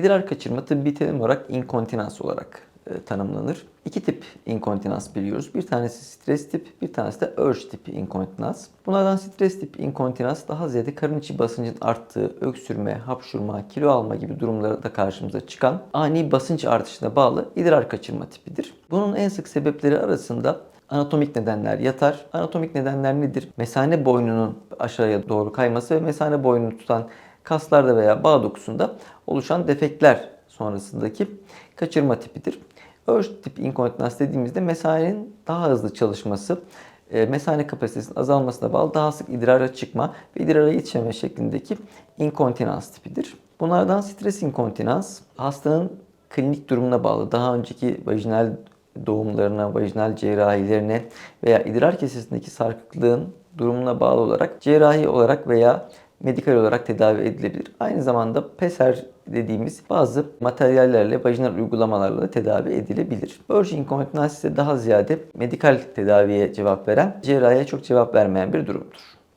İdrar kaçırma tıbbi terim olarak inkontinans olarak e, tanımlanır. İki tip inkontinans biliyoruz. Bir tanesi stres tip, bir tanesi de urge tip inkontinans. Bunlardan stres tip inkontinans daha ziyade karın içi basıncın arttığı, öksürme, hapşurma, kilo alma gibi durumlarda karşımıza çıkan ani basınç artışına bağlı idrar kaçırma tipidir. Bunun en sık sebepleri arasında Anatomik nedenler yatar. Anatomik nedenler nedir? Mesane boynunun aşağıya doğru kayması ve mesane boynunu tutan kaslarda veya bağ dokusunda oluşan defekler sonrasındaki kaçırma tipidir. Urge tip inkontinans dediğimizde mesanenin daha hızlı çalışması, e, mesane kapasitesinin azalmasına bağlı daha sık idrara çıkma ve idrara yetişeme şeklindeki inkontinans tipidir. Bunlardan stres inkontinans hastanın klinik durumuna bağlı. Daha önceki vajinal doğumlarına, vajinal cerrahilerine veya idrar kesesindeki sarkıklığın durumuna bağlı olarak cerrahi olarak veya medikal olarak tedavi edilebilir. Aynı zamanda PESER dediğimiz bazı materyallerle, vajinal uygulamalarla da tedavi edilebilir. Urge inkontinans daha ziyade medikal tedaviye cevap veren, cerrahiye çok cevap vermeyen bir durumdur.